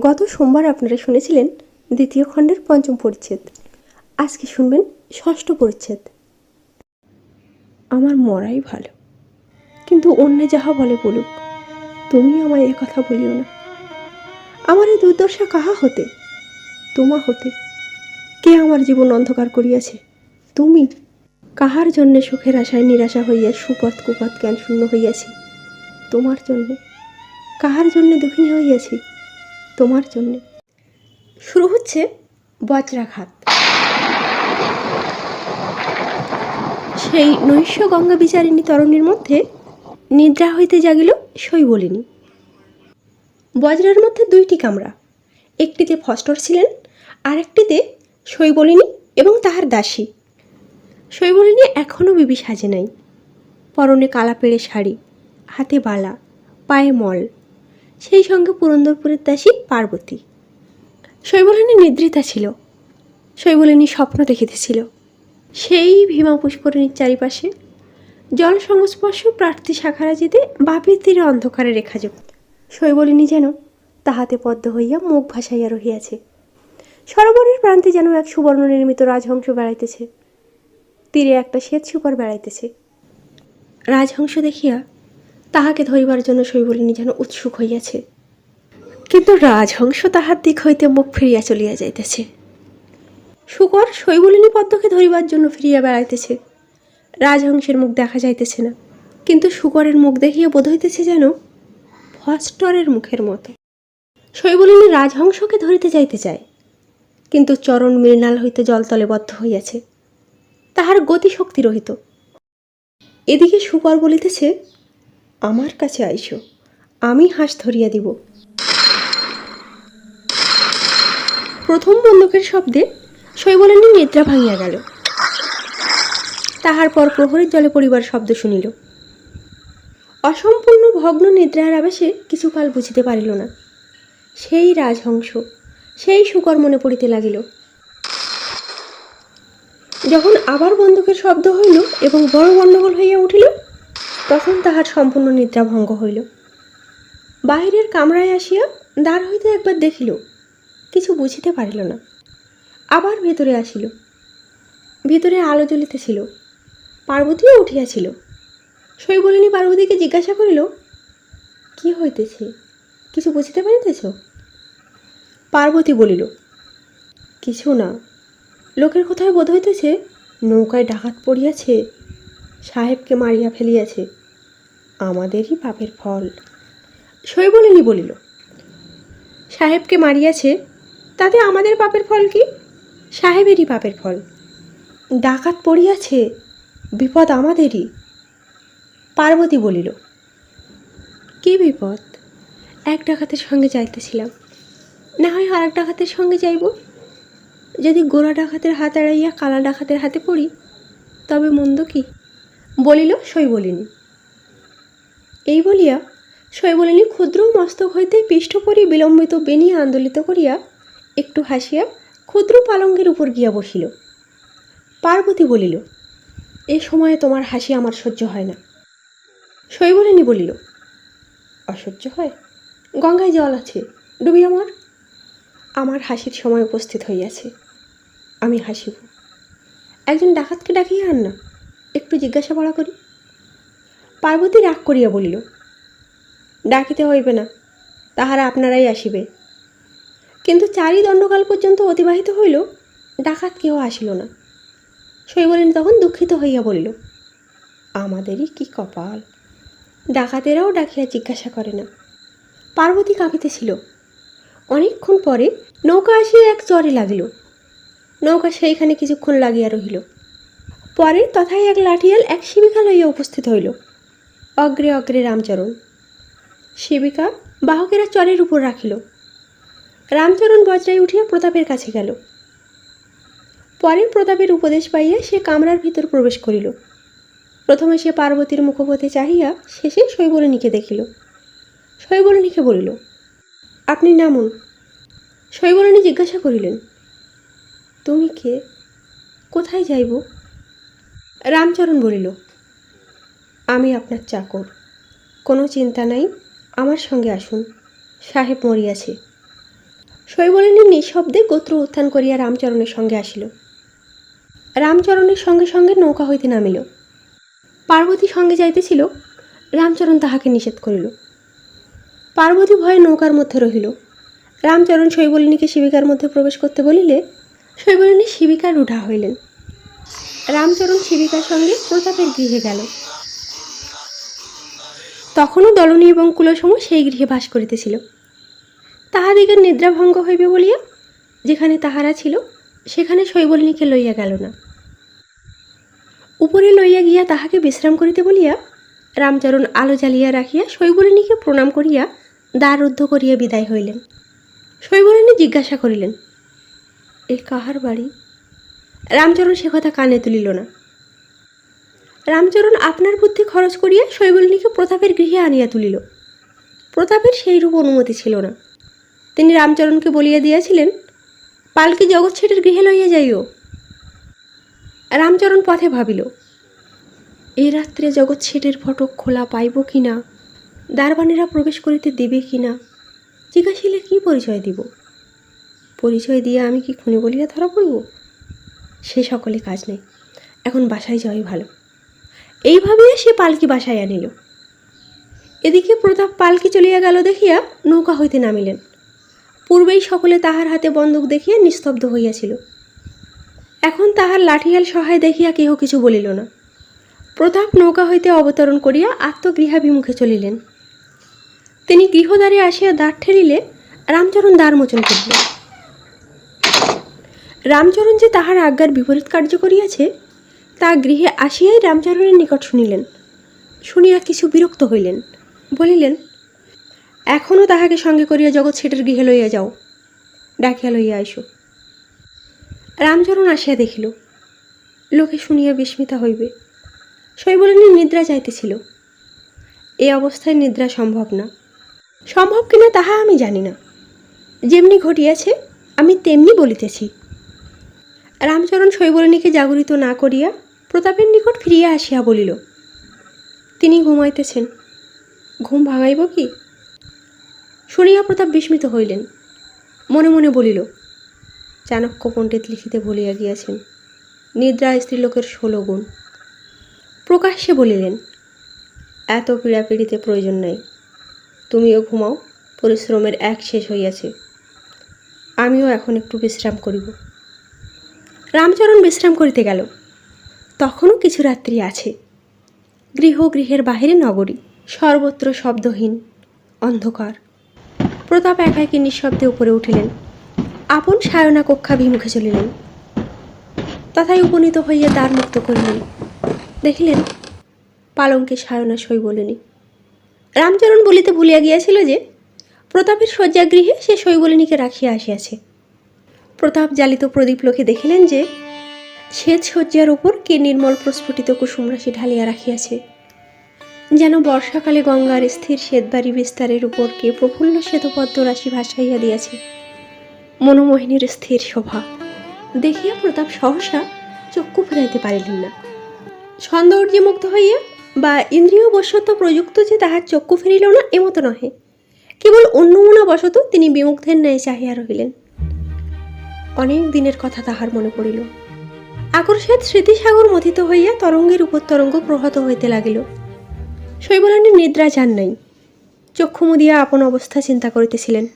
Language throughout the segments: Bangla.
গত সোমবার আপনারা শুনেছিলেন দ্বিতীয় খণ্ডের পঞ্চম পরিচ্ছেদ। আজকে শুনবেন ষষ্ঠ পরিচ্ছেদ। আমার মরাই ভালো। কিন্তু অন্য যাহা বলে বলুক, তুমি আমায় এ কথা বলিও না। আমার এই দুর্দশা কাহা হতে? তোমা হতে। কে আমার জীবন অন্ধকার করিয়াছে? তুমি? কাহার জন্যে সুখের আশায় নিরাশা হইয়া সুপথ কুপথ জ্ঞান শূন্য হইয়াছি? তোমার জন্যে? কাহার জন্যে দুঃখিনী হইয়াছি? তোমার জন্যে। শুরু হচ্ছে বজ্রাঘাত। সেই নৈশ গঙ্গা বিচারিণী তরণীর মধ্যে নিদ্রা হইতে জাগিল শৈবলিনী। বজ্রের মধ্যে দুইটি কামরা, একটিতে ফস্টর ছিলেন আর একটিতে শৈবলিনী এবং তাহার দাসী। শৈবলিনী এখনও বিবি সাজে নাই। পরনে কালা পেড়ে শাড়ি, হাতে বালা, পায়ে মল। সেই সঙ্গে পুরন্দরপুরের দাসী পার্বতী। শৈবলিনী নিদ্রিতা ছিল। শৈবলিনী স্বপ্ন দেখিতেছিল। সেই ভীমা পুষ্করিণীর চারিপাশে জল সংস্পর্শ প্রার্থী শাখারাজিতে বাপের তীরে অন্ধকারে রেখাযুক্ত। শৈবলিনী যেন তাহাতে পদ্ম হইয়া মুখ ভাসাইয়া রহিয়াছে। সরোবরের প্রান্তে যেন এক সুবর্ণ নির্মিত রাজহংস বেড়াইতেছে। তীরে একটা শ্বেত শুকর বেড়াইতেছে। রাজহংস দেখিয়া তাহাকে ধরিবার জন্য শৈবলিনী যেন উৎসুক হইয়াছে। কিন্তু রাজহংস তাহার দিক হইতে মুখ ফিরিয়া চলিয়া যাইতেছে। শুকর শৈবলিনী পদ্মকে ধরিবার জন্য ফিরিয়া বেড়াইতেছে। রাজহংসের মুখ দেখা যাইতেছে না। কিন্তু শুকরের মুখ দেখিয়া বোধ হইতেছে যেন ফস্টরের মুখের মতো। শৈবলিনী রাজহংসকে ধরিতে যাইতে চায়। কিন্তু চরণ মৃণাল হইতে জলতলে বদ্ধ হইয়াছে। তাহার গতিশক্তি রহিত। এদিকে শুকর বলিতেছে আমার কাছে আইসো। আমি হাঁস ধরিয়া দিব। প্রথম বন্দুকের শব্দে শৈবলিনী নিদ্রা ভাঙিয়া গেল। তাহার পর প্রহরীর জলে পড়িবার শব্দ শুনিল। অসম্পূর্ণ ভগ্ন নিদ্রার আবেশে কিছুকাল বুঝিতে পারিল না। সেই রাজহংস, সেই শুকর মনে পড়িতে লাগিল। যখন আবার বন্দুকের শব্দ হইল এবং বড় গণ্ডগোল হইয়া উঠিল তখন তাহার সম্পূর্ণ নিদ্রা ভঙ্গ হইল। বাহিরের কামরায় আসিয়া দ্বার হইতে একবার দেখিল, কিছু বুঝিতে পারিল না। আবার ভেতরে আসিল। ভেতরে আলো জ্বলিতেছিল। পার্বতীও উঠিয়াছিল। শৈবলিনী পার্বতীকে জিজ্ঞাসা করিল, কি হইতেছে? কিছু বুঝিতে পারিতেছ? পার্বতী বলিল, কিছু না। লোকের কোথায় বোধ হইতেছে নৌকায় ডাকাত পড়িয়াছে। সাহেবকে মারিয়া ফেলিয়াছে। আমাদেরই পাপের ফল। শৈবলিনী বলিল, সাহেবকে মারিয়াছে, তাতে আমাদের পাপের ফল কি? সাহেবেরই পাপের ফল। ডাকাত পড়িয়াছে, বিপদ আমাদেরই। পার্বতী বলিল, কি বিপদ? এক ডাকাতের সঙ্গে যাইতেছিলাম। না হয় আর এক ডাকাতের সঙ্গে যাইব। যদি গোড়া ডাকাতের হাত এড়াইয়া কালা ডাকাতের হাতে পড়ি, তবে মন্দ কি? বলিল শৈবলিনী এই বলিয়া শৈবলিনী ক্ষুদ্র মস্তক হইতে পৃষ্ঠপরি বিলম্বিত বেনি আন্দোলিত করিয়া একটু হাসিয়া ক্ষুদ্র পালঙ্গের উপর গিয়া বসিল। পার্বতী বলিল, এ সময়ে তোমার হাসি আমার সহ্য হয় না। শৈবলিনী বলিল, অসহ্য হয়? গঙ্গায় জল আছে, ডুবি আমার? আমার হাসির সময় উপস্থিত হইয়াছে, আমি হাসিব। একজন ডাকাতকে ডাকিয়া আন না? একটু জিজ্ঞাসা করা। করি পার্বতী রাগ করিয়া বলিল, ডাকিতে হইবে না, তাহারা আপনারাই আসিবে। কিন্তু চারি দণ্ডকাল পর্যন্ত অতিবাহিত হইল, ডাকাত কেউ আসিল না। শৈবলিনী তখন দুঃখিত হইয়া বলিল, আমাদেরই কি কপাল? ডাকাতেরাও ডাকিয়া জিজ্ঞাসা করে না। পার্বতী কাঁপিতেছিল। অনেকক্ষণ পরে নৌকা আসিয়া এক চরে লাগিল। নৌকা সেইখানে কিছুক্ষণ লাগিয়া রহিল। পরে তথায় এক লাঠিয়াল এক শিবিকা লইয়া উপস্থিত হইল। অগ্রে অগ্রে রামচরণ। শিবিকা বাহকেরা চরের উপর রাখিল। রামচরণ বজ্রায় উঠিয়া প্রতাপের কাছে গেল। পরে প্রতাপের উপদেশ পাইয়া সে কামরার ভিতর প্রবেশ করিল। প্রথমে সে পার্বতীর মুখপথে চাহিয়া শেষে শৈবলিনীকে দেখিল। শৈবলিনীকে বলিল, আপনি নামুন। শৈবলিনী জিজ্ঞাসা করিলেন, তুমি কে? কোথায় যাইব? রামচরণ বলিল, আমি আপনার চাকর। কোনো চিন্তা নাই, আমার সঙ্গে আসুন। সাহেব মরিয়াছে। শৈবলিনী নিঃশব্দে গোত্র উত্থান করিয়া রামচরণের সঙ্গে আসিল। রামচরণের সঙ্গে সঙ্গে নৌকা হইতে নামিল। পার্বতী সঙ্গে যাইতেছিল, রামচরণ তাহাকে নিষেধ করিল। পার্বতী ভয়ে নৌকার মধ্যে রহিল। রামচরণ শৈবলিনীকে শিবিকার মধ্যে প্রবেশ করতে বলিলে, শৈবলিনী শিবিকা রূঢ়া হইলেন। রামচরণ শিবিকার সঙ্গে প্রতাপের গৃহে গেল। তখনও দলনী এবং কুলসম সেই গৃহে বাস করিতেছিল। তাহাদিগের নিদ্রাভঙ্গ হইবে বলিয়া যেখানে তাহারা ছিল, সেখানে শৈবলিনীকে লইয়া গেল না। উপরে লইয়া গিয়া তাহাকে বিশ্রাম করিতে বলিয়া রামচরণ আলো জ্বালিয়া রাখিয়া শৈবলিনীকে প্রণাম করিয়া দ্বার রুদ্ধ করিয়া বিদায় হইলেন। শৈবলিনী জিজ্ঞাসা করিলেন, এ কাহার বাড়ি? রামচরণ সে কথা কানে তুলিল না। রামচরণ আপনার বুদ্ধি খরচ করিয়া শৈবলিনীকে প্রতাপের গৃহে আনিয়া তুলিল। প্রতাপের সেই রূপ অনুমতি ছিল না। তিনি রামচরণকে বলিয়া দিয়াছিলেন, পালকি জগৎ ছেটের গৃহে লইয়া যাইও। রামচরণ পথে ভাবিল এই রাত্রে জগৎ ছেটের ফটক খোলা পাইব কি না দারবানেরা প্রবেশ করিতে দিবে কি না জিজ্ঞাসিলে কী পরিচয় দিব? পরিচয় দিয়ে আমি কি খুনি বলিয়া ধরা পড়ব? সে সকলে কাজ নেই। এখন বাসায় যাওয়াই ভালো। এইভাবে সে পালকি বাসায় আনিল। এদিকে প্রতাপ পালকি চলিয়া গেল দেখিয়া নৌকা হইতে নামিলেন। পূর্বেই সকলে তাহার হাতে বন্দুক দেখিয়া নিস্তব্ধ হইয়াছিল। এখন তাহার লাঠিয়াল সহায় দেখিয়া কেহ কিছু বলিল না। প্রতাপ নৌকা হইতে অবতরণ করিয়া আত্মগৃহাভিমুখে চলিলেন। তিনি গৃহদ্বারে আসিয়া দ্বার ঠেলিলে রামচরণ দ্বার মোচন করিলেন। রামচরণ যে তাহার আজ্ঞার বিপরীত কার্য করিয়াছে, তা গৃহে আসিয়াই রামচরণের নিকট শুনিলেন। শুনিয়া কিছু বিরক্ত হইলেন। বলিলেন এখনও তাহাকে সঙ্গে করিয়া জগৎ ছেটের গৃহে লইয়া যাও। ডাকিয়া লইয়া আইসো। রামচরণ আসিয়া দেখিল, লোকে শুনিয়া বিস্মিতা হইবে। শৈবলিনী নিদ্রা চাইতেছিল এই অবস্থায় নিদ্রা সম্ভব না। সম্ভব কিনা তাহা আমি জানি না। যেমনি ঘটিয়াছে, আমি তেমনি বলিতেছি। রামচরণ শৈবলিনীকে জাগরিত না করিয়া প্রতাপের নিকট ফিরিয়া আসিয়া বলিল, তিনি ঘুমাইতেছেন। ঘুম ভাঙাইব কি? শুনিয়া প্রতাপ বিস্মিত হইলেন। মনে মনে বলিল চাণক্য পণ্ডিত লিখিতে বলিয়া গিয়াছেন। নিদ্রা স্ত্রীলোকের ষোলো গুণ। প্রকাশ্যে বলিলেন, এত পীড়াপিড়িতে প্রয়োজন নাই। তুমিও ঘুমাও, পরিশ্রমের এক শেষ হইয়াছে। আমিও এখন একটু বিশ্রাম করিব। রামচরণ বিশ্রাম করিতে গেল। তখনও কিছু রাত্রি আছে। গৃহ গৃহের বাহিরে নগরী, সর্বত্র শব্দহীন, অন্ধকার। প্রতাপ একাকী নিঃশব্দে উপরে উঠিলেন। আপন সায়না কক্ষাভিমুখে চলিলেন। তথায় উপনীত হইয়া দ্বার মুক্ত করিলেন। দেখিলেন, পালঙ্কে সায়না সই বলেনি। রামচরণ বলিতে ভুলিয়া গিয়াছিল যে, প্রতাপের শয্যাগৃহে সে শৈবলিনীকে রাখিয়া আসিয়াছে। প্রতাপ জালিত প্রদীপ লোকে দেখিলেন যে শ্বেত শয্যার উপর কে নির্মল প্রস্ফুটিত কুসুমরাশি ঢালিয়া রাখিয়াছে। যেন বর্ষাকালে গঙ্গার স্থির শ্বেতবাড়ি বিস্তারের উপর কে প্রফুল্ল শ্বেতপদ্ম রাশি ভাসাইয়া দিয়াছে। মনোমোহিনীর স্থির শোভা। দেখিয়া প্রতাপ সহসা চক্ষু ফেরাইতে পারিলেন না। সৌন্দর্যে হইয়া বা ইন্দ্রিয় বশত প্রযুক্ত যে তাহার চক্ষু ফেরিল না এমতো নহে। কেবল অন্যমনা বশত তিনি বিমুগ্ধের ন্যায় চাহিয়া রহিলেন। অনেক দিনের কথা তাহার মনে পড়িল। আকর্ষাৎ স্মৃতিসাগর মথিত হইয়া তরঙ্গের উপর তরঙ্গ প্রহত হইতে লাগিল। শৈবলানী নিদ্রা যান নাই। চক্ষু মুদিয়া আপন অবস্থা চিন্তা করিতেছিলেন।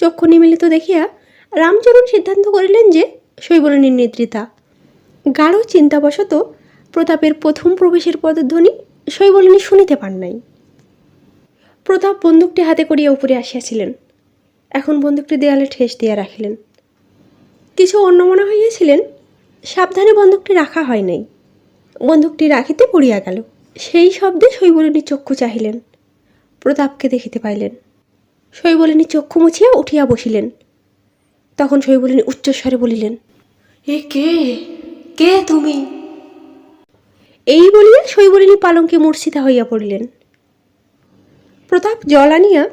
চক্ষু নিমিলিত দেখিয়া রামচরণ সিদ্ধান্ত করিলেন যে শৈবলানীর নিদ্রিতা। গাঢ় চিন্তাবশত প্রতাপের প্রথম প্রবেশের পদধ্বনি শৈবলিনী শুনিতে পান নাই। প্রতাপ বন্দুকটি হাতে করিয়া উপরে আসিয়াছিলেন। এখন বন্দুকটি দেয়ালে ঠেস দিয়া রাখিলেন। কিছু অন্যমনা হইয়াছিলেন সাবধানে বন্দুকটি রাখা হয় নাই। বন্দুকটি রাখিতে পড়িয়া গেল। সেই শব্দে শৈবলিনী চক্ষু চাহিলেন প্রতাপকে দেখিতে পাইলেন। শৈবলিনী চক্ষু মুছিয়া উঠিয়া বসিলেন। তখন শৈবলিনী উচ্চস্বরে বলিলেন এ কে? কে তুমি? এই বলিয়া শৈবলিনী পালঙ্কে মূর্ছিতা হইয়া পড়িলেন। প্রতাপ জল আনিয়া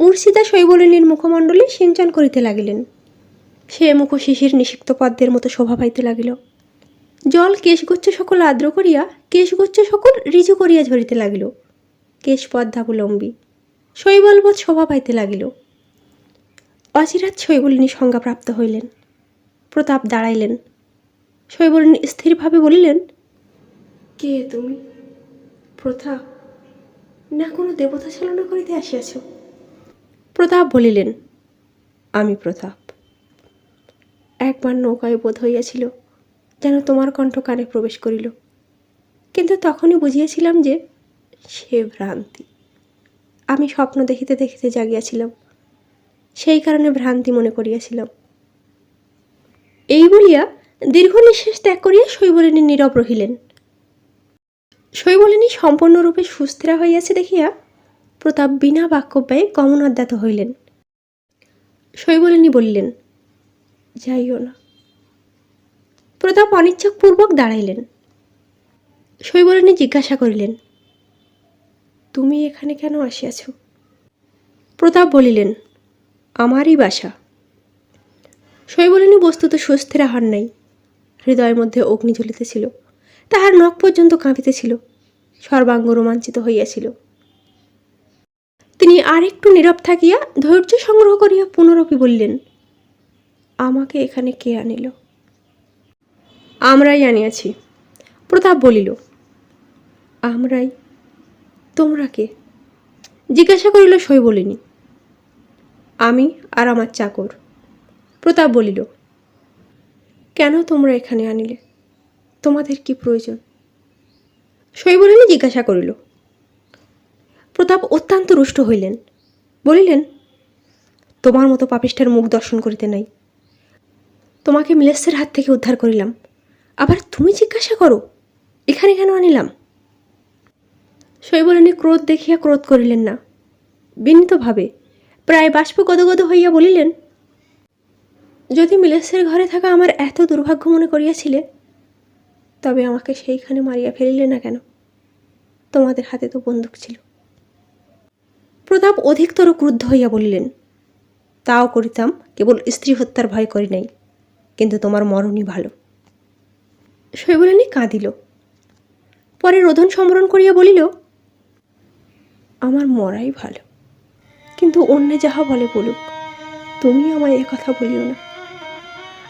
মূর্ছিতা শৈবলিনীর মুখমণ্ডলে সিঞ্চন করিতে লাগিলেন। সে মুখ শিশির নিষিক্ত পদ্মের মতো শোভা পাইতে লাগিল। জল কেশগুচ্ছ সকল আর্দ্র করিয়া কেশগুচ্ছ সকল ঋজু করিয়া ঝরিতে লাগিল। কেশ পদ্মাবলম্বী শৈবলবৎ শোভা পাইতে লাগিল। অচিরাত শৈবলিনী সংজ্ঞাপ্রাপ্ত হইলেন। প্রতাপ দাঁড়াইলেন। শৈবলিনী স্থিরভাবে বলিলেন কে তুমি? প্রতাপ না কোনো দেবতা চালনা করিতে আসিয়াছ? প্রতাপ বলিলেন আমি প্রতাপ। একবার নৌকায় বোধ হইয়াছিল যেন তোমার কণ্ঠ কানে প্রবেশ করিল। কিন্তু তখনই বুঝিয়েছিলাম যে সে ভ্রান্তি। আমি স্বপ্ন দেখিতে দেখিতে জাগিয়াছিলাম। সেই কারণে ভ্রান্তি মনে করিয়াছিলাম। এই বলিয়া দীর্ঘ নিঃশ্বাস ত্যাগ করিয়া শৈবলিনী নীরব রহিলেন। শৈবলিনী সম্পূর্ণরূপে সুস্থিরা হইয়াছে দেখিয়া প্রতাপ বিনা বাক্য বাক্যব্যয়ে গমনাদ্যাত হইলেন। শৈবলিনী বলিলেন যাইও না। প্রতাপ অনিচ্ছাপূর্বক দাঁড়াইলেন। শৈবলিনী জিজ্ঞাসা করিলেন, তুমি এখানে কেন আসিয়াছ? প্রতাপ বলিলেন, আমারই বাসা। শৈবলিনী বস্তুত সুস্থিরা হন নাই, হৃদয়ের মধ্যে অগ্নি জ্বলিতেছিল, তাহার নখ পর্যন্ত কাঁপিতেছিল, সর্বাঙ্গ রোমাঞ্চিত হইয়াছিল। তিনি আরেকটু নীরব থাকিয়া ধৈর্য সংগ্রহ করিয়া পুনরপি বললেন আমাকে এখানে কে আনিল? আমরাই আনিয়াছি। প্রতাপ বলিল, আমরাই? তোমরা কে? জিজ্ঞাসা করিল সই বলিনি আমি আর আমার চাকর। প্রতাপ বলিল, কেন তোমরা এখানে আনিলে? তোমাদের কি প্রয়োজন? শৈবলিনী জিজ্ঞাসা করিল, প্রতাপ অত্যন্ত রুষ্ট হইলেন, বলিলেন, তোমার মতো পাপিষ্ঠের মুখ দর্শন করিতে নাই। তোমাকে মিলেসের হাত থেকে উদ্ধার করিলাম। আবার তুমি জিজ্ঞাসা করো, এখানে কেন আনিলাম? শৈবলিনী ক্রোধ দেখিয়া ক্রোধ করিলেন না। বিনীতভাবে প্রায় বাষ্প গদগদ হইয়া বলিলেন, যদি মিলেসের ঘরে থাকা আমার এত দুর্ভাগ্য মনে করিয়াছিলে, তবে আমাকে সেইখানে মারিয়া ফেলিলে না কেন? তোমাদের হাতে তো বন্দুক ছিল। প্রতাপ অধিকতর ক্রুদ্ধ হইয়া বলিলেন, তাও করিতাম, কেবল স্ত্রী হত্যার ভয় করি নাই। কিন্তু তোমার মরণই ভালো। শৈবলিনী কাঁদিল। পরে রোদন সম্বরণ করিয়া বলিল, আমার মরাই ভালো। কিন্তু অন্যে যাহা বলে বলুক, তুমি আমায় এ কথা বলিও না।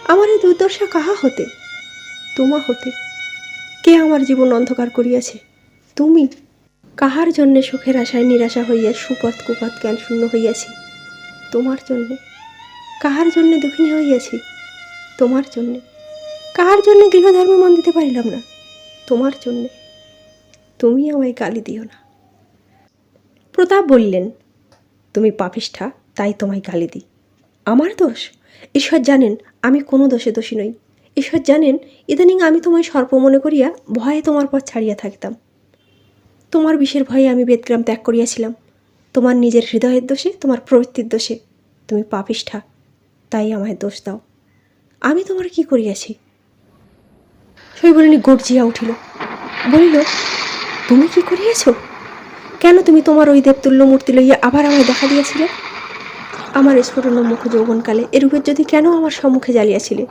আমার এই দুর্দশা কাহা হতে? তোমা হতে। কে আমার জীবন অন্ধকার করিয়াছে? তুমি? কাহার জন্যে সুখের আশায় নিরাশা হইয়া সুপথ কুপথ জ্ঞান শূন্য হইয়াছি? তোমার জন্যে? কাহার জন্যে দুঃখিনী হইয়াছি? তোমার জন্যে। কাহার জন্যে গৃহধর্মে মন দিতে পারিলাম না? তোমার জন্যে। তুমি আমায় গালি দিও না। প্রতাপ বললেন, তুমি পাপিষ্ঠা, তাই তোমায় গালি দিই। আমার দোষ? ঈশ্বর জানেন, আমি কোনো দোষে দোষী নই। ঈশ্বর জানেন, ইদানিং আমি তোমায় সর্প মনে করিয়া ভয়ে তোমার পথ ছাড়িয়া থাকতাম। তোমার বিষের ভয়ে আমি বেদগ্রাম ত্যাগ করিয়াছিলাম। তোমার নিজের হৃদয়ের দোষে, তোমার প্রবৃত্তির দোষে। তুমি পাপিষ্ঠা, তাই আমায় দোষ দাও। আমি তোমার কি করিয়াছি? শৈবলিনী গর্জিয়া উঠিল। বলিল, তুমি কি করিয়াছ? কেন তুমি তোমার ওই দেবতুল্য মূর্তি লইয়া আবার আমায় দেখা দিয়াছিলে? আমার স্ফুটন মুখ যৌবনকালে এরূপের যদি কেন আমার সম্মুখে জ্বালিয়াছিলে?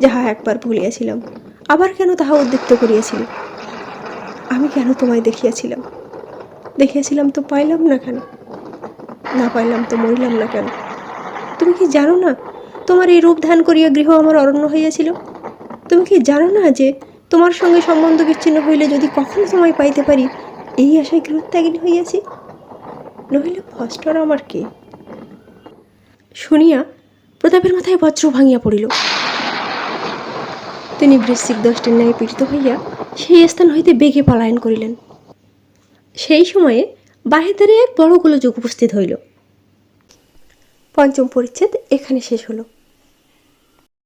যাহা একবার ভুলিয়াছিলাম, আবার কেন তাহা উদ্দীপ্ত করিয়াছিলে? আমি কেন তোমায় দেখিয়াছিলাম? দেখিয়াছিলাম তো পাইলাম না কেন? না পাইলাম তো মরিলাম না কেন? তুমি কি জানো না তোমার এই রূপ ধ্যান করিয়া গৃহ আমার অরণ্য হইয়াছিল। তুমি কি জানো না যে তোমার সঙ্গে সম্বন্ধ বিচ্ছিন্ন হইলে যদি কখনো সময় পাইতে পারি, এই আশায় গৃহত্যাগিনী হইয়াছি? নহিলে ফস্টর আমার কে? শুনিয়া প্রতাপের মাথায় বজ্র ভাঙিয়া পড়িল। তিনি বৃশ্চিক দশটির ন্যায় পীড়িত হইয়া সেই স্থান হইতে বেগে পলায়ন করিলেন। সেই সময়ে বাহিদারে এক বড় গোলযোগ উপস্থিত হইল। পঞ্চম পরিচ্ছেদ এখানে শেষ হলো।